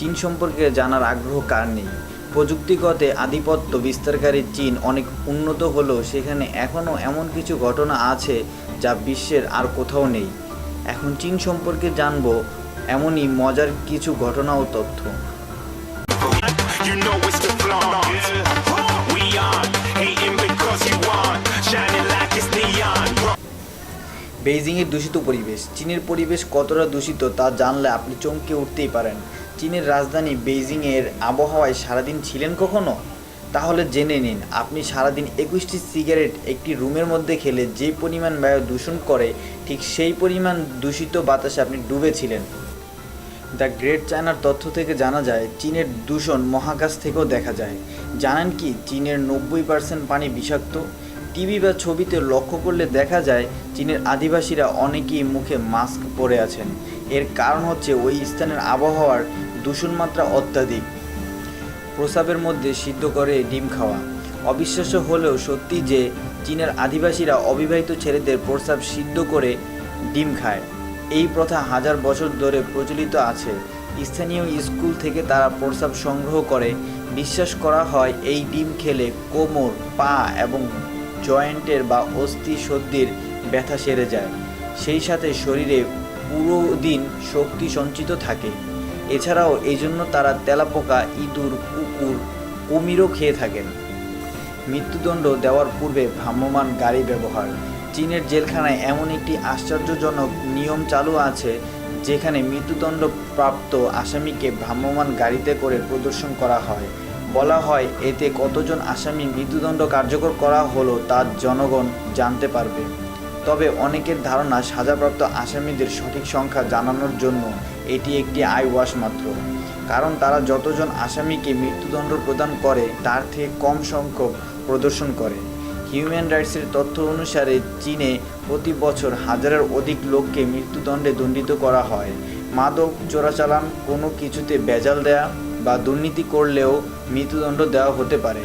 চীন সম্পর্কে জানার আগ্রহ কার নেই? প্রযুক্তিগতে আধিপত্য বিস্তারকারী চীন অনেক উন্নত হলেও সেখানে এখনও এমন কিছু ঘটনা আছে যা বিশ্বের আর কোথাও নেই। এখন চীন সম্পর্কে জানব এমনই মজার কিছু ঘটনা ও তথ্য. বেইজিংয়ের দূষিত পরিবেশ চীনের পরিবেশ কতটা দূষিত তা জানলে আপনি চমকে উঠতেই পারেন। চীনের রাজধানী বেইজিংয়ের আবহাওয়ায় সারাদিন ছিলেন কখনো? তাহলে জেনে নিন, আপনি সারাদিন একুশটি সিগারেট একটি রুমের মধ্যে খেলে যে পরিমাণ বায়ু দূষণ করে, ঠিক সেই পরিমাণ দূষিত বাতাসে আপনি ডুবেছিলেন। দ্য গ্রেট চায়নার তথ্য থেকে জানা যায়, চীনের দূষণ মহাকাশ থেকেও দেখা যায়। জানেন কি, চীনের নব্বই পার্সেন্ট পানি বিষাক্ত? টিভি বা ছবিতে লক্ষ্য করলে দেখা যায়, চীনের আদিবাসীরা অনেকেই মুখে মাস্ক পরে আছেন। এর কারণ হচ্ছে ওই স্থানের আবহাওয়ার দূষণ মাত্রা অত্যাধিক। প্রস্রাবের মধ্যে সিদ্ধ করে ডিম খাওয়া। অবিশ্বাস্য হলেও সত্যি যে চীনের আদিবাসীরা অবিবাহিত ছেলেদের প্রস্রাব সিদ্ধ করে ডিম খায়। এই প্রথা হাজার বছর ধরে প্রচলিত আছে। স্থানীয় স্কুল থেকে তারা প্রস্রাব সংগ্রহ করে। বিশ্বাস করা হয় এই ডিম খেলে কোমর, পা এবং জয়েন্টের বা অস্থি সন্ধির ব্যথা সেরে যায়। সেই সাথে শরীরে পুরো দিন শক্তি সঞ্চিত থাকে। এছাড়াও এই জন্য তারা তেলাপোকা, ইঁদুর, কুকুর, কুমিরও খেয়ে থাকেন। মৃত্যুদণ্ড দেওয়ার পূর্বে ভ্রাম্যমান গাড়ি ব্যবহার। চীনের জেলখানায় এমন একটি আশ্চর্যজনক নিয়ম চালু আছে, যেখানে মৃত্যুদণ্ড প্রাপ্ত আসামিকে ভ্রাম্যমান গাড়িতে করে প্রদর্শন করা হয়। বলা হয়, এতে কতজন আসামি মৃত্যুদণ্ড কার্যকর করা হলো তা জনগণ জানতে পারবে। তবে অনেকের ধারণা সাজাপ্রাপ্ত আসামিদের সঠিক সংখ্যা জানানোর জন্য এটি একটি আই ওয়াশ মাত্র। কারণ তারা যতজন আসামিকে মৃত্যুদণ্ড প্রদান করে, তার থেকে কম সংখ্যক প্রদর্শন করে। হিউম্যান রাইটসের তথ্য অনুসারে চীনে প্রতি বছর হাজারের অধিক লোককে মৃত্যুদণ্ডে দণ্ডিত করা হয়। মাদক চোরাচালান, কোনো কিছুতে বেজাল দেয়া বা দুর্নীতি করলেও মৃত্যুদণ্ড দেওয়া হতে পারে।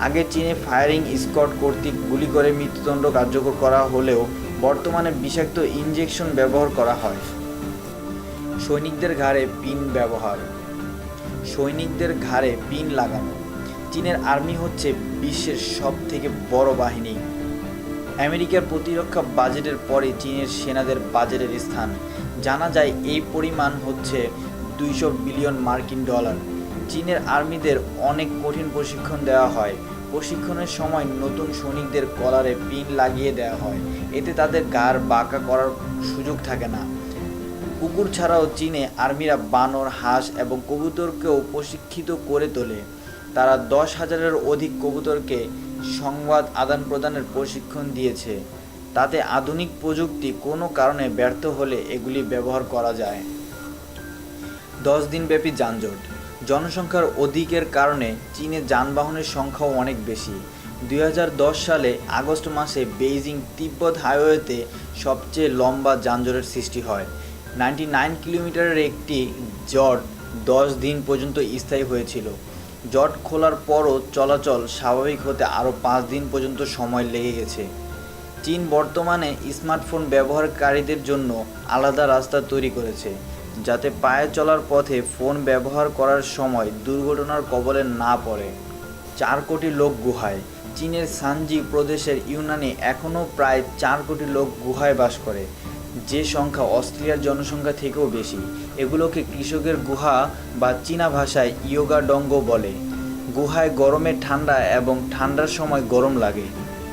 আগে চীনে ফায়ারিং স্কট কর্তৃক গুলি করে মৃত্যুদণ্ড কার্যকর করা হলেও বর্তমানে বিষাক্ত ইনজেকশন ব্যবহার করা হয়। সৈনিকদের ঘাড়ে পিন ব্যবহার। সৈনিকদের ঘাড়ে পিন লাগানো। চীনের আর্মি হচ্ছে বিশ্বের সব থেকে বড় বাহিনী। আমেরিকার প্রতিরক্ষা বাজেটের পরে চীনের সেনাদের বাজেটের স্থান। জানা যায় এই পরিমাণ হচ্ছে দুইশো বিলিয়ন মার্কিন ডলার। চীনের আর্মিদের অনেক কঠিন প্রশিক্ষণ দেওয়া হয়। প্রশিক্ষণের সময় নতুন সৈনিকদের কলারে পিন লাগিয়ে দেওয়া হয়। এতে তাদের গার বাঁকা করার সুযোগ থাকে না। কুকুর ছাড়াও চীনে আর্মিরা বানর, হাঁস এবং কবুতরকেও প্রশিক্ষিত করে তোলে। তারা দশ হাজারের অধিক কবুতরকে সংবাদ আদান প্রদানের প্রশিক্ষণ দিয়েছে। তাতে আধুনিক প্রযুক্তি কোনো কারণে ব্যর্থ হলে এগুলি ব্যবহার করা যায়। দশ দিনব্যাপী যানজট। জনসংখ্যার অধিকের কারণে চীনে যানবাহনের সংখ্যাও অনেক বেশি। দুই হাজার দশ সালে আগস্ট মাসে বেইজিং তিব্বত হাইওয়েতে সবচেয়ে লম্বা যানজটের সৃষ্টি হয়। নাইনটি নাইন কিলোমিটারের একটি জট দশ দিন পর্যন্ত স্থায়ী হয়েছিল। জট খোলার পরও চলাচল স্বাভাবিক হতে আরও পাঁচ দিন পর্যন্ত সময় লেগে গেছে। চীন বর্তমানে স্মার্টফোন ব্যবহারকারীদের জন্য আলাদা রাস্তা তৈরি করেছে, যাতে পায়ে চলার পথে ফোন ব্যবহার করার সময় দুর্ঘটনার কবলে না পড়ে। চার কোটি লোক গুহায়। চীনের সানজি প্রদেশের ইউনানে এখনও প্রায় চার কোটি লোক গুহায় বাস করে। যে সংখ্যা অস্ট্রেলিয়ার জনসংখ্যা থেকেও বেশি, এগুলোকে কৃষকের গুহা বা চীনা ভাষায় ইয়োগা ডঙ্গ বলে। গুহায় গরমে ঠান্ডা এবং ঠান্ডার সময় গরম লাগে।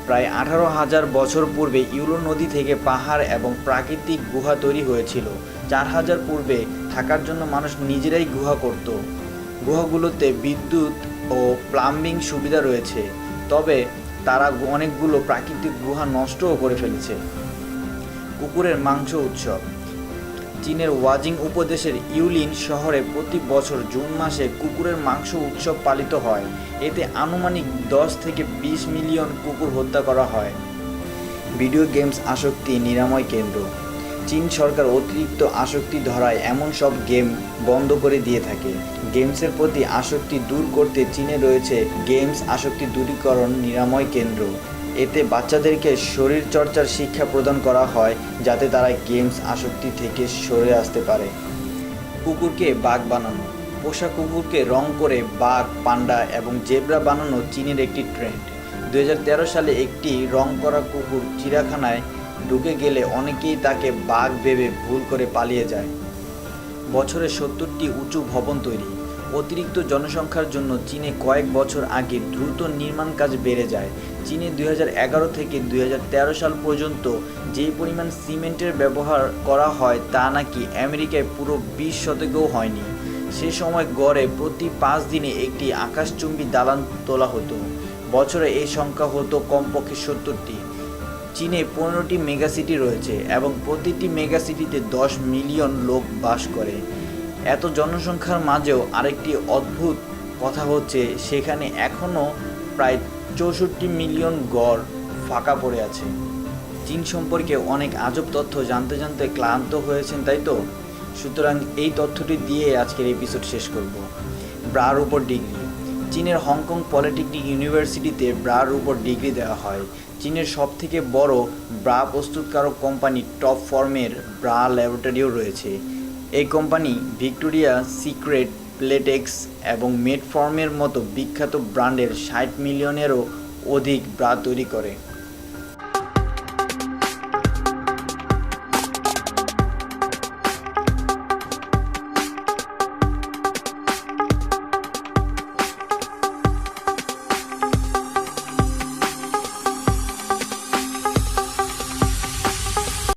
প্রায় আঠারো হাজার বছর পূর্বে ইউরো নদী থেকে পাহাড় এবং প্রাকৃতিক গুহা তৈরি হয়েছিল। চার হাজার পূর্বে থাকার জন্য মানুষ নিজেরাই গুহা করত। গুহাগুলোতে বিদ্যুৎ ও প্লাম্বিং সুবিধা রয়েছে, তবে তারা অনেকগুলো প্রাকৃতিক গুহা নষ্টও করে ফেলেছে। কুকুরের মাংস উৎসব। চীনের ওয়াজিং উপদেশের ইউলিন শহরে প্রতি বছর জুন মাসে কুকুরের মাংস উৎসব পালিত হয়। এতে আনুমানিক দশ থেকে বিশ মিলিয়ন কুকুর হত্যা করা হয়। ভিডিও গেমস আসক্তি নিরাময় কেন্দ্র। চীন সরকার অতিরিক্ত আসক্তি ধরায় এমন সব গেম বন্ধ করে দিয়ে থাকে। গেমসের প্রতি আসক্তি দূর করতে চীনে রয়েছে গেমস আসক্তি দূরীকরণ নিরাময় কেন্দ্র। এতে বাচ্চাদেরকে শরীর চর্চার শিক্ষা প্রদান করা হয় যাতে তারা গেমস আসক্তি থেকে সরে আসতে পারে। কুকুরকে বাঘ বানানো। পোষা কুকুরকে রং করে বাঘ, পান্ডা এবং জেব্রা বানানো চীনের একটি ট্রেন্ড। দু হাজার তেরো সালে একটি রং করা কুকুর চিড়াখানায় ঢুকে গেলে অনেকেই তাকে বাঘ ভেবে ভুল করে পালিয়ে যায়। বছরে সত্তরটি উঁচু ভবন তৈরি। অতিরিক্ত জনসংখ্যার জন্য চীনে কয়েক বছর আগে দ্রুত নির্মাণ কাজ বেড়ে যায়। চীনে দু হাজার এগারো থেকে দু হাজার তেরো সাল পর্যন্ত যেই পরিমাণ সিমেন্টের ব্যবহার করা হয় তা নাকি আমেরিকায় পুরো বিশ শতকেও হয়নি। সে সময় গড়ে প্রতি পাঁচ দিনে একটি আকাশচুম্বী দালান তোলা হতো। বছরে এই সংখ্যা হতো কমপক্ষে সত্তরটি। চীনে পনেরোটি মেগাসিটি রয়েছে এবং প্রতিটি মেগাসিটিতে দশ মিলিয়ন লোক বাস করে। এত জনসংখ্যার মাঝেও আরেকটি অদ্ভুত কথা হচ্ছে, সেখানে এখনও প্রায় চৌষট্টি মিলিয়ন গড় ফাঁকা পড়ে আছে। চীন সম্পর্কে অনেক আজব তথ্য জানতে জানতে ক্লান্ত হয়েছেন, তাই তো? সুতরাং এই তথ্যটি দিয়ে আজকের এপিসোড শেষ করব। ব্রার উপর ডিগ্রি। চীনের হংকং পলিটেকনিক ইউনিভার্সিটিতে ব্রার উপর ডিগ্রি দেওয়া হয়। চীনের সবথেকে বড় ব্রা প্রস্তুতকারক কোম্পানি টপ ফর্মের ব্রা ল্যাবরেটরিও রয়েছে। এই কোম্পানি ভিক্টোরিয়া সিক্রেট, প্লেটেক্স এবং মেডফর্মের মতো বিখ্যাত ব্র্যান্ডের ষাট মিলিয়নেরও অধিক ব্রা তৈরি করে।